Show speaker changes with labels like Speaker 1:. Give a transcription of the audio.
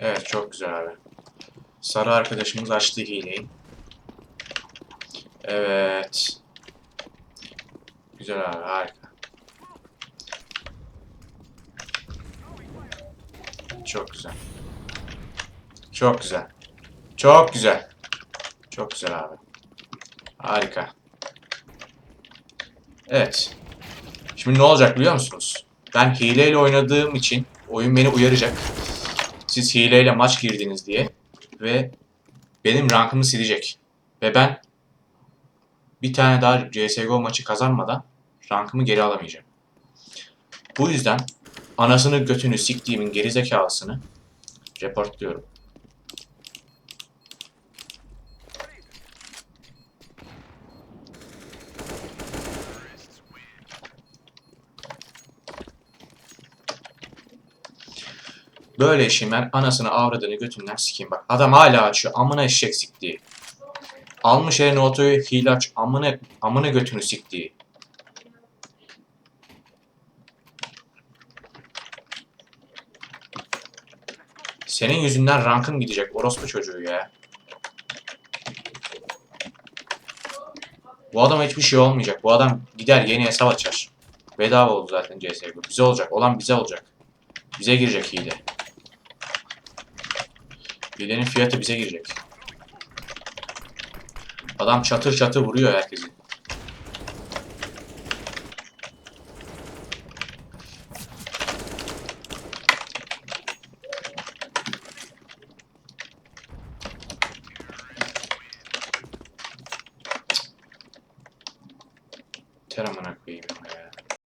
Speaker 1: Evet çok güzel abi. Sarı arkadaşımız açtı hileyi. Evet. Güzel abi harika. Çok güzel. Çok güzel. Çok güzel. Çok güzel abi. Harika. Evet. Şimdi ne olacak biliyor musunuz? Ben hileyle oynadığım için oyun beni uyaracak. Siz hileyle maç girdiniz diye ve benim rankımı silecek. Ve ben bir tane daha CSGO maçı kazanmadan rankımı geri alamayacağım. Bu yüzden anasını götünü siktiğimin gerizekalısını reportluyorum. Böyle ben anasını avradını götünden sikeyim bak. Adam hala açıyor. Amına eşek siktiği. Almış eline otoyu hile aç. Amına, amına götünü siktiği. Senin yüzünden rankım gidecek orospu çocuğu ya. Bu adama hiçbir şey olmayacak. Bu adam gider yeni hesap açar. Bedava oldu zaten CSGO. Bize olacak. Olan bize olacak. Bize girecek hile. Gecenin fiyatı bize girecek. Adam çatır çatır vuruyor herkesi. Ter amına koyayım ya.